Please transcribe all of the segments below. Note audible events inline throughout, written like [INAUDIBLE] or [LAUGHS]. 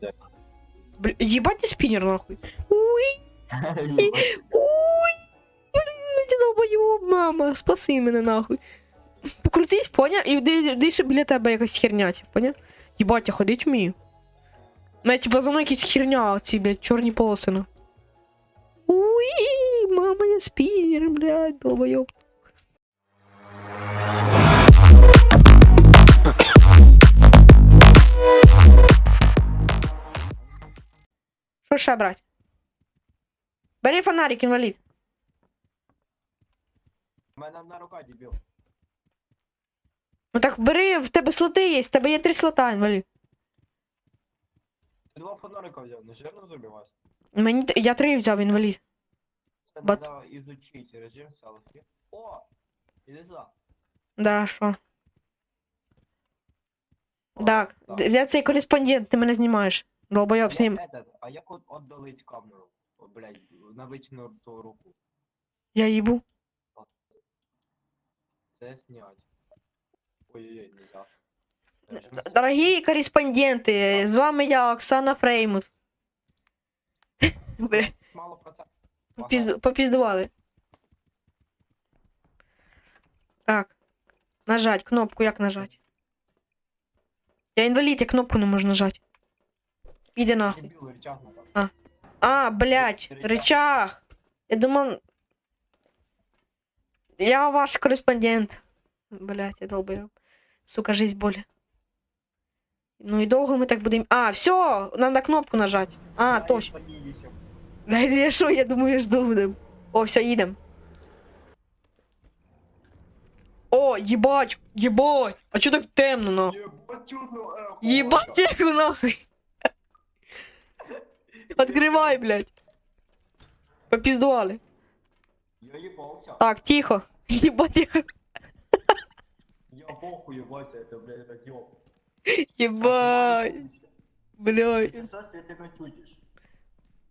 блядь. Бля, ебать ты спиннер нахуй. Уй, [LAUGHS] уй, блядь, долбоёб, мама, спаси мене нахуй. Покрутись, поня? І де, де ще біля тебе якась херня, типу, поня? Єбать, я ходить вмію. Мене типа за мною якась херня, ці, блядь, чорні полоси, на. Уй, мама, я спіннер, блядь, долбоёб. Ще брать? Бери фонарик, інвалід. У мене одна рука, дебіл. Ну так бери, в тебе слоти є, в тебе є три слота, інвалід. Ти два фонарика взяв, не жирно забивайся. Мені т- я три взяв інвалід. Це Бат- треба изучити режим селфі. О! Іди сюди. Да, що? О, Так, д- я цей кореспондент, ти мене знімаєш. Долбойоб з Я ним. этот, а як от отдалить камеру? О, блядь, на витягнуту руку. Я їбу. Це снять. Ой-ой-ой, нельзя. Дорогі кореспонденти, з вами я, Оксана Фреймут. Мало процентів. попіз- Попіздували. Так. Нажать, кнопку як нажать? Я інвалід, я кнопку не можу нажати. Іди нахуй. Дебіл, рычаг надо. А, блядь, Рычаг. рычаг. Я думал... Я ваш кореспондент. Блядь, я долбоёб. Сука, жизнь боли. Ну и долго мы так будем... А, все, надо кнопку нажать. А, Я точно. їх подивлюся. Блядь, я що, я думаю, жду будем. О, все, їдем. О, ебать, ебать. А чё так темно, нахуй? Єбать, чудно, ехо. Ебать, тихо, нахуй. Открывай, блядь. Попиздували. Я їбався. Так, тихо. [LAUGHS] Ебать. Я похуй їбався, это, блядь, разъем. Ебать. Блядь.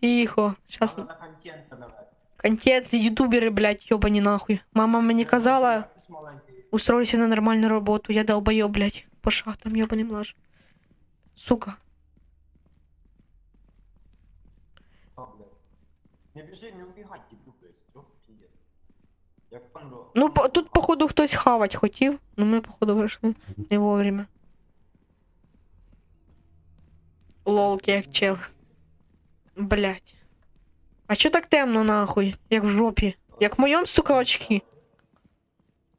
Тихо. Сейчас Надо контента навести. контент, ютуберы, блядь, ёбани нахуй. Мама мне казала, устройся на нормальную работу. Я долбоёб, блядь. По шахтам, ёбаный млаж. Сука. Не біжи, не убігай, дебіл, блядь. О, пиздец. Як панро. Ну, по, тут, походу, хтось хавать хотів. Ну, ми, походу, вийшли не вовремя. Лолки, як чел. Блять. А чо так темно, нахуй? Як в жопі? Як в моєму, сука, очки.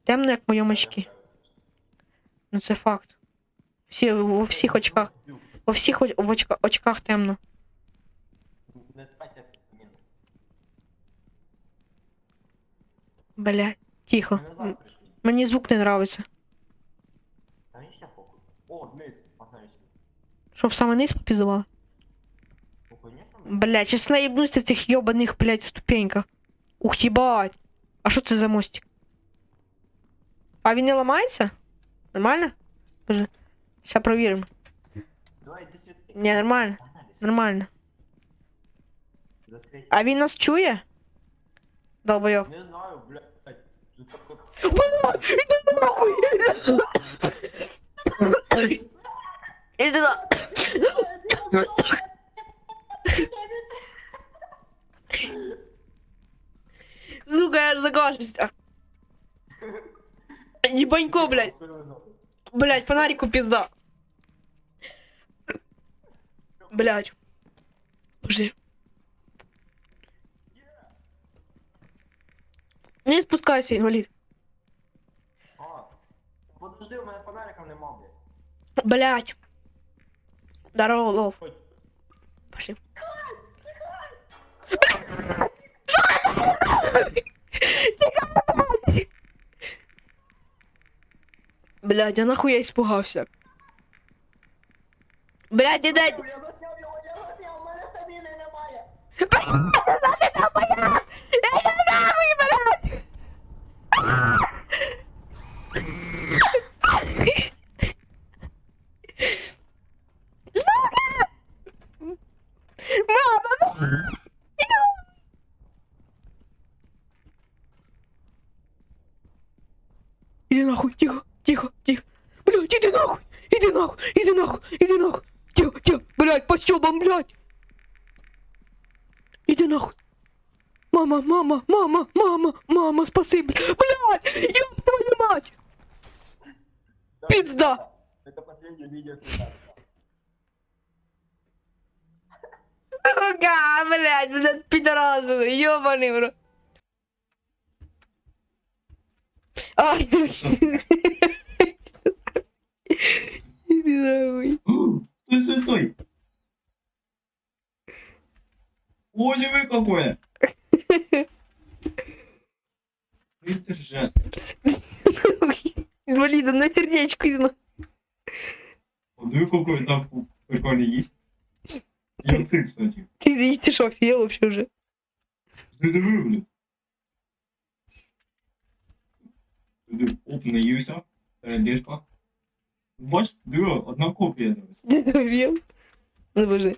Темно, як в моєму очки. Ну це факт. Всі, у всіх очках. Во всіх оч- в очка, очках темно. Блять. Тихо. Ми назад М- прийшли. Мені звук не нравиться. Та ні, ще похуй. О, вниз, погнали. Що в самий низ попізували? Ну, конечно, Блять, сейчас наебнусь на цих ёбаних, блять, ступеньках. Ух, ебать. А що це за мостик? А він не ламається? Нормально? Скажи. Сейчас провіримо. Давай, іди світи. Не, нормально, Погнали, нормально. засвіти. А він нас чує? Долбойоб. Не знаю, блядь. Иди нахуй! Иди нахуй! Сука, я аж закашлялся. Ебанько, блядь. Блядь, фонарику пизда. Блядь. Пошли. Не спускайся, инвалид. Подожди, у мене фонарика нема, блядь. Блять. Здорово, лов. Пошли. Блять, а нахуй я испугался? Блять, не дай. Я засняв його, я засняв, у мене стаміни немає. Стёбом, блядь! Иди нахуй! Мама, мама, мама, мама, мама, спаси, бля- блядь! Ёб твою мать! Пизда! Это последнее видео. Сука, блядь, блядь, пидорасы, ёбаный в рот. Ай, [LAUGHS] Иди нахуй. [GASPS] Стой, стой, стой! Ой, вы какое! Это жест. Инвалида на сердечко из Смотри, какой там прикольный есть. Я ты, кстати. Ты, ты что, офигел вообще уже? Ты диви, блін. Ти Оп, наївся. Перебіжка. Бач, диви, одна копія дивись. Ты офигел? Ну, боже.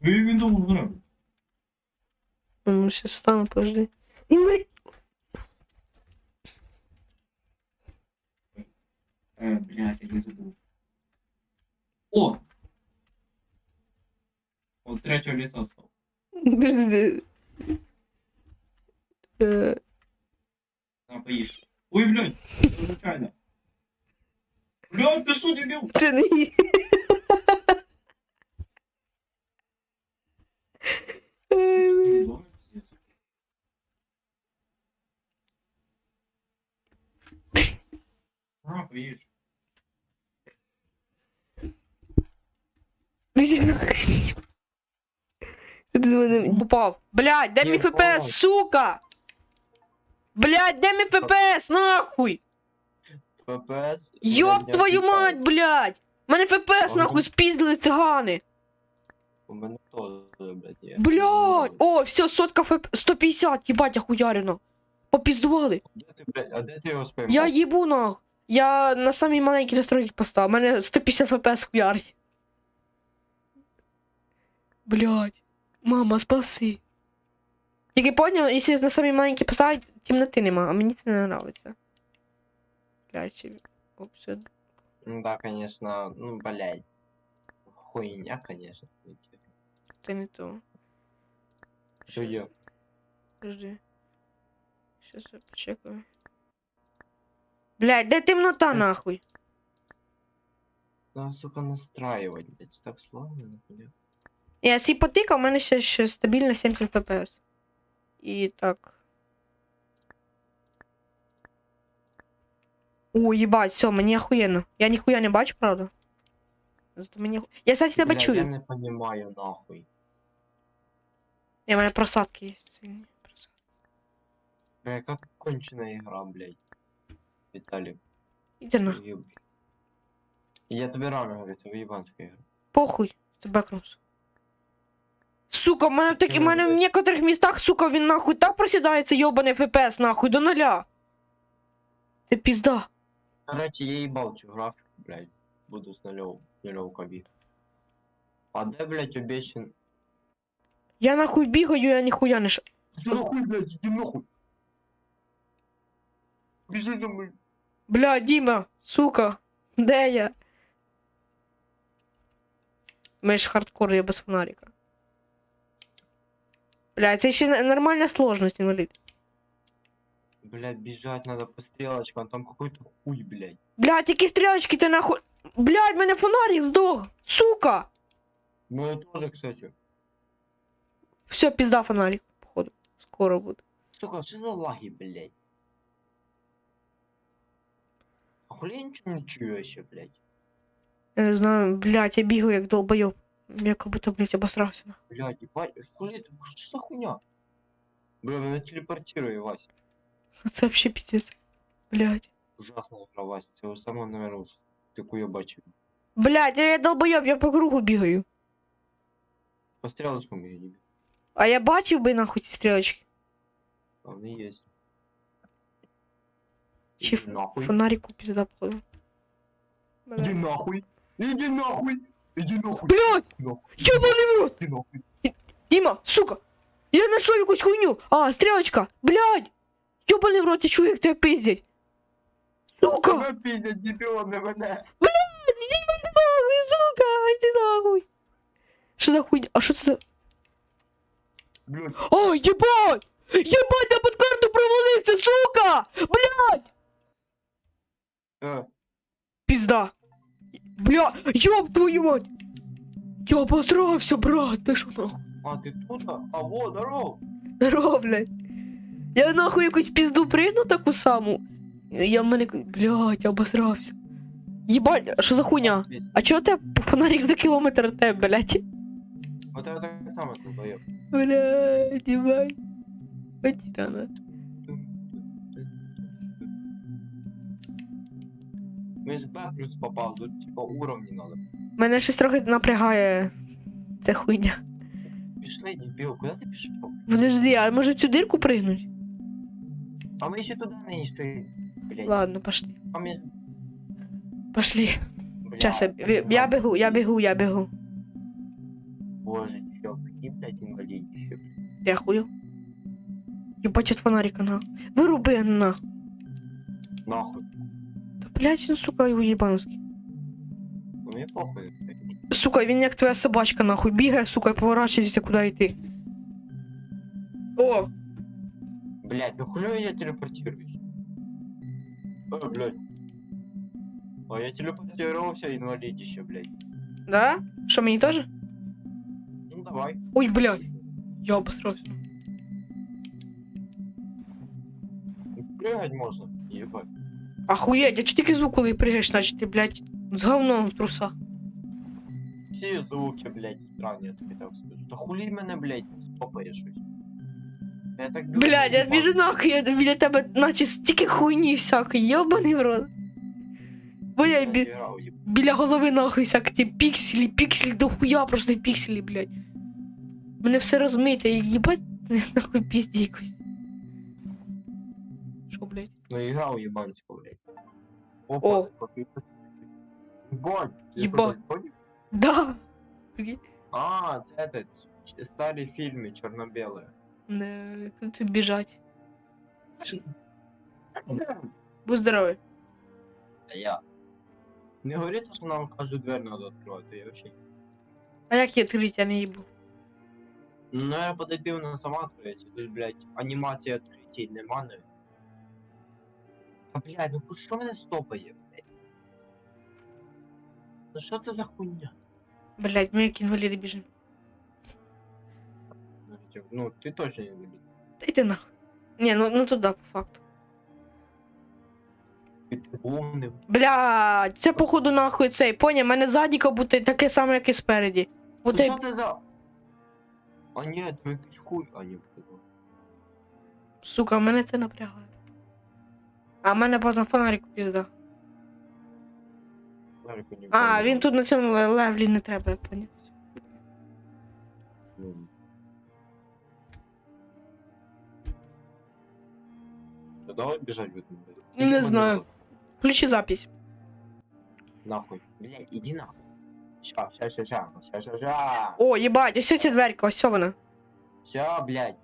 Ну і він довго грав. Ну, сейчас встану, подожди. Инвалид. Е, блядь, я не забув. О! От третього ліса став. Подожди. Э, На, поїж. Ой, блядь, це звичайно. Блядь, ти що, дебіл? Це не Блядь, де мій. ФПС, сука? Блядь, де мій ФПС, нахуй? ППС. Ёб твою мать, блядь! Мене ФПС нахуй спіздили цигани. У мене теж, блядь, є. Блядь! О, все, сотка ФП... 150, їбать, охуярено. Попіздували. А де ти його спіймав? Я їбу нахуй. Я на самій маленькій настройки поставив. Мене 150 ФПС хуярить. Блядь. Мама, спаси. Тільки поняв, якщо на самій маленькій поставить, темноти нема, а мені це не нравиться. Блядь, чи... Ну да, конечно, ну, блядь. Хуйня, конечно. Це не то. Що є? Подожди. Сейчас я почекаю. Блядь, де темнота нахуй? Надо, сука, настраивать, блядь, так сложно, нахуя. Я сі потикав, у мене ще, ще стабільно 70 фпс. І так. О, їбать, все, мені охуєнно. Я ніхуя не бачу, правда? Зато мені... оху- Я, кстати, тебе Бля, чую. Я не понимаю, нахуй. Я, у мене просадки є. сильні просадки. Бля, как конченая игра, блядь. Виталик. Іди на. уеб. Я тебе рано говорю, це уебанская игра. Похуй, це бекрумс. Сука, в мене в такі, в мене в некоторих містах, сука, він нахуй так просідається, йобаний ФПС, нахуй, до нуля. Це пізда. Короче, я ебал цю графіку, блядь. Буду з нульов, нульовка бігти. А де, блядь, обещан... Я нахуй бігаю, я ніхуя не ш... Ти нахуй, блядь, иди нахуй. Біжи за мною. Бля, Діма, сука, де я? Ми ж хардкор, я без фонарика. Бля, це ще н- нормальна сложність, інвалід. Блядь, бежать надо по стрелочкам, там какой-то хуй, блядь. Блядь, які стрілочки ти нахуй. Блядь, мене фонарик здох! Сука! Ну, тоже, кстати. Все, пізда фонарик, походу. Скоро буде. Сука, что за лаги, блядь? А хули я ничего чую вообще, блядь? Я не знаю, блядь, я бігаю як долбойоб. Я как будто, блядь, обосрався. Блядь, ебать, хули это, что за хуйня? Бля, меня телепортирует, Вась. [LAUGHS] Це вообще пиздец. Блядь. Ужасная игра, Вась. Ты сама, наверное, такую бачу. Блядь, я долбойоб, я по кругу бігаю. По стрелочкам я не А я бачив би нахуй ці стрілочки. А они есть. Чи Иди нахуй. фонарику пізда походу. Иди нахуй. Иди нахуй. Иди нахуй. Блядь! Иди нахуй. Ёбаный в рот! Иди нахуй. Діма, сука! Я знайшов якусь хуйню! А, стрілочка! Блядь! Ёбаний в рот, я чую, як тебе пиздять! Сука! Тебе пиздять, дебіл, не мене. Іди нахуй, сука! Іди нахуй! Що за хуйня? А що це? за- Блядь, О, єбать! Єбать, я під карту провалився, сука! Блядь! е, Пізда. Бля, ёб твою мать! Я обосрався, брат, ти що нахуй? а ти тут? А во, здоров! Здорово, блядь. Я нахуй якусь пізду пригну таку саму. Я в мене. Блядь, я обосрався. Єбать, а що за хуйня? А чого тебе фонарик за кілометр тебе, блядь? А тебе так само тут. Блядь, єбать. Потеряна. Ми ж в Бетрус попав, тут типа уровні надо. Мене щось трохи напрягає ця хуйня. Пішли, дебіл, куди ти пішов? Подожди, а може в цю дирку пригнуть? А ми ще туди не йшли. Блядь, Ладно, пошли. а ми... Пошли. Бля, Сейчас я, я бегу, я бегу, я бегу. Боже, чё, какие, блядь, инвалидище. Дякую. Єбать от фонарика на. Вируби на. Нахуй. Та блядь, ну сука, уєбанський. Ну мне похуй. блядь. Сука, він як твоя собачка нахуй бігає, сука, і поворачується, куди йти. О! Блядь, ну хули я телепортируюсь? О, блядь. А я телепортировался, инвалидище, блядь. Да? Що мені теж? Ну давай. Ой, блядь. Я обосрався. Прыгать можно. Ебать. Ахуєть, а чого тільки звук, коли пригаєш, значить ти, блядь, з говном в трусах. Все звуки, блядь, странные, я тобі так скажу. Та хули мене, блядь, стопає щось. Я так біжу, Блядь, я біжу нахуй, я біля тебе, наче стільки хуйні всякої, йобаний в рот. Бо я бі... біля голови нахуй всякі ті пікселі, пікселі до хуя, просто пікселі, блядь. Мене все розмите, їбать [LAUGHS] нахуй пізді якось. Що, блядь? Ну играл ебанчику, блядь. О. Опа, попи- Ебать. ты Еба. что, блядь, понял? Да. Прикинь. А, это этот, старые фильмы черно-белые. Не, тут біжать. Будь здоровий. А я. Не говорите, что нам каждую дверь надо открывать, я вообще... А як її відкрити, я не їбу. Ну, я подойду на сама открыть, это ж, блядь, анимация открытий нема, не. Блядь, ну що мене стопає, блядь? Ну що це за хуйня? Блядь, ми як інваліди біжимо. Ну, Ну, ти точно не будеш. Та йди нахуй. Ні, ну, ну туди, по факту. Ти. Блядь, це походу нахуй цей, поняв, мене задіка бути таке саме, як і спереді. Ну, що це за... А ні, ти якийсь хуй, а показав. Сука, мене це напрягає. А в мене потім фонарик пізда. Не А, він тут на цьому левлі не треба, я поняв. Ну. Да давай бежать будем. блядь. Не знаю. Включи запись. Нахуй. Блядь, иди нахуй. Ща, ща, ща, ща, ща, ща, ща. О, їбать, ось ця дверка, ось вона. Ща, блядь.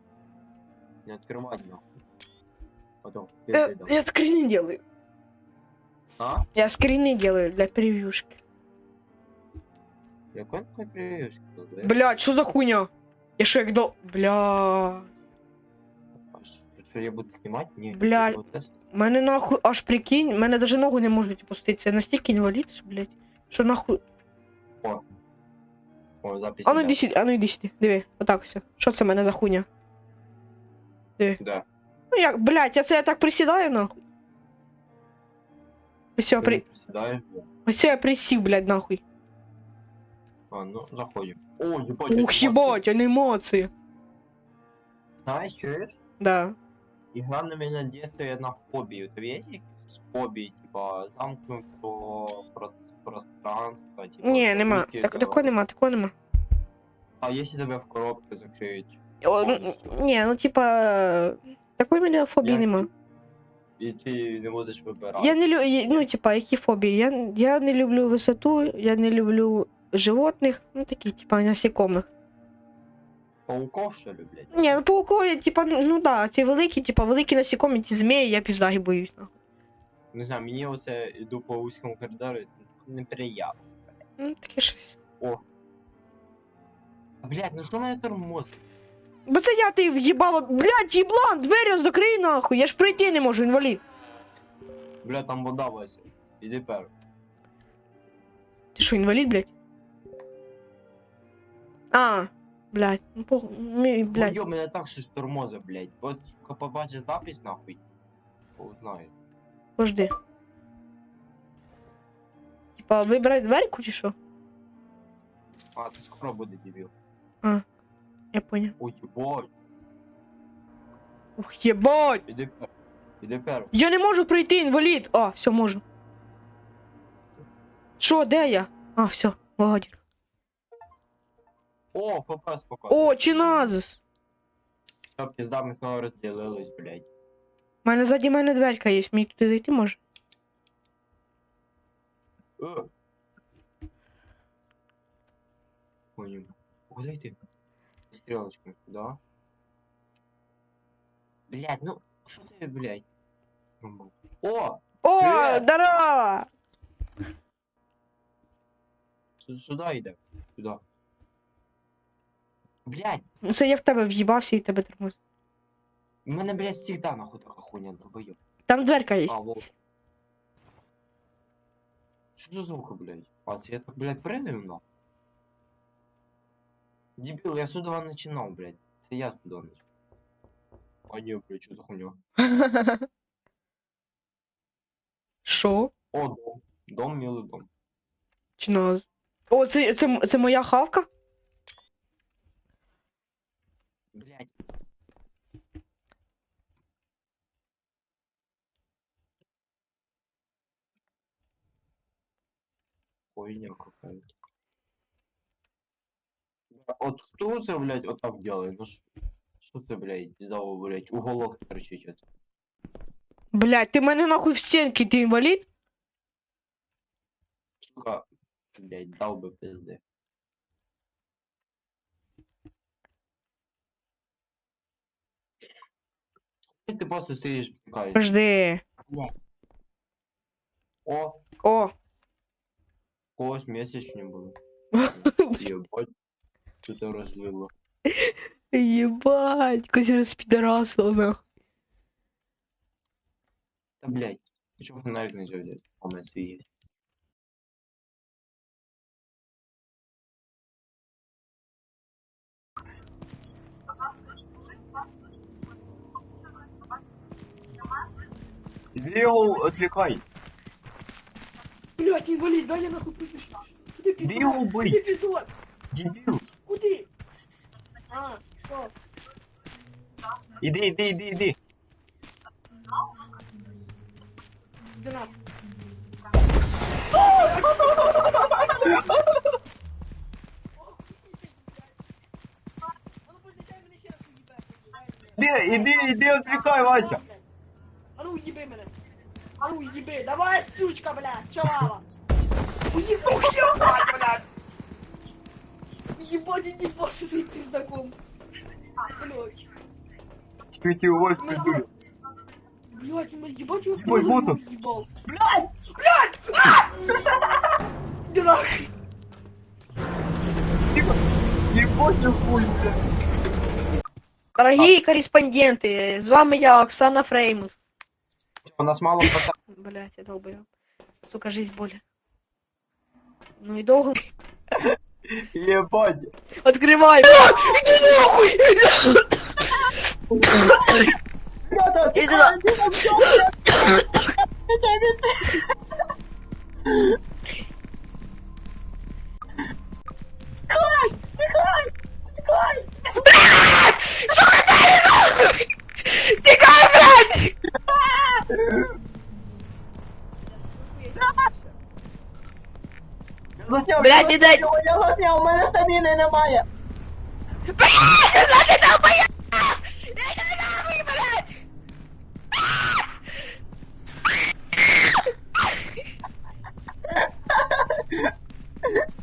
Не открывать нахуй. Потом. Я, пизды дам. я скрины делаю. А? Я скрины делаю для превьюшки. Я конкурс привешь. Блядь, що за хуйня? Я що як до. Бля. Что я буду снимать? Не. Блядь. вот это. Мене нахуй аж прикинь, мене даже ногу не можуть опустити. Це настільки інвалід, що, блядь. Що нахуй. О, запись. А ну да. йди сюди, а ну йди сюди. Диви, отак все. Що це в мене за хуйня? Да. Ну як, блядь, я це я так присідаю нахуй. Ось я, при... Да. Ось я присів, блядь, нахуй. А, ну, заходим. О, ебать. Ух, ебать, анімація. Знаешь, чуешь? Да. Игра на меня действует на фобию. У тебя есть якісь фобії, типа замкнутого про- пространства? Типа, Ні, нема. звуки, Так, такого нема, такого нема. А если тебя в коробке закриють? О, ну, ні, ну типа. Такої мене фобії Я- нема. І ти не будеш вибирати? Я не люблю, ну, типа, які фобії? Я, я не люблю висоту, я не люблю животних, ну такі, типа, насекомих. Пауков, що ли, блядь? Ні, ну паукові, типа, ну, ну да, ці великі, типа, великі насекомі, ці змії, я піздаги боюсь. нахуй. Не знаю, мені оце іду по вузькому коридору, неприємно. Ну, таке щось. О. блядь, ну що мене тормозить? Бо це я ти в'їбало. Блядь, їблан, двері закрий нахуй. Я ж пройти не можу, інвалід. Бля, там вода, Вася. Іди пер. Ти що, інвалід, блядь? А, блядь, ну пох... мій, блядь. Блядь. мене так щось тормозить, блядь. От побачиш запись, нахуй. О, знаю. Подожди. Типа, вибирай дверку чи що? А, це скоро буде дебіл. Я понял. Ой, єбать. Ух, єбать! Іди пер. Іди пер. Я не можу пройти, інвалід! А, все, можу. Що, де я? А, все, лагодір. О, ФПС показує. О, чиназис! Все, пізда, ми знову розділились, блядь. У мене ззаді мене дверка є, мені туди зайти може? Е. Понял. Куда ты? Стрелочка, да? Блять, ну, что ты, блядь? Нормально. О! О, Привет! здорово! Сю- Сюда йде. Сюда. Блять, Це я в тебе в'їбався і тебе тормоз. у мене, блядь, всегда нахуй така хуйня долбоёб. Там дверка є. А, вот. Что за звук, блядь? А, ты это, блядь, прыгаю на? Дебил, я сюда начинал, блядь. Это я сюда начал. А не, блядь, что за хуйня? [LAUGHS] Що? О, дом. Дом, милый дом. Чиназ. О, це, це, це моя хавка? Блядь. Хуйня какая-то. Бля, Вот что это, блядь, вот так делает? Ну ш- что ты, блядь, не дал, блядь, уголок торчит. это? Блядь, ти мене нахуй в стінки, ти інвалід? Сука, блядь, дал бы пизды. Ты просто стоишь, пикаешь. Жди. Блядь. О, О, когось місяць не було. Єбать. [LAUGHS] Що ти розлило? єбать, якось розпідорасило нахуй. Та блядь. Чого навіть не мене це є. Іди його відвлекай. Блядь, інвалід, дай я нахуй. Куди Іди його убий. піздот? Дебіл. Куди? А, що? Іди, іди, іди, іди. Нахуй. Іди, іди, іди, відвлекай, Вася. А ну уїби мене. А ну уїби. Давай, сучка, блядь, чалава. Уїби, блядь. Ебать, иди больше своим пиздаком. Блять. Чуть его в пизду. Блять, ебать его Ебать, вот он. Ебал. Блять! Блять! А! [LAUGHS] Иди нахуй. Ебать, хуй, блядь. Дорогі кореспонденти, з вами я, Оксана Фреймут. У нас мало пока... Блять, я долбаю. Сука, жизнь боль. Ну і довго. [LAUGHS] Ебать. Открывай! Иди нахуй! Иди на... Блядь, не дай! Я вас не, у мене стаміни немає! Блядь, ты не долбоєб! Я не нахуй, блядь!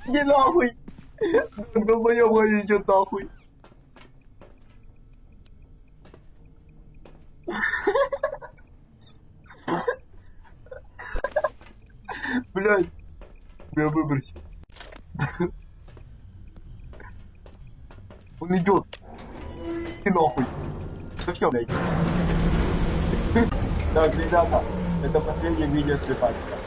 Иди нахуй! Долбоёб лови, идёт нахуй! Блядь, меня выбросил. [LAUGHS] Он идет. Ты нахуй. Ну все, блядь. [LAUGHS] Так, ребята, это последнее видео с Виталиком.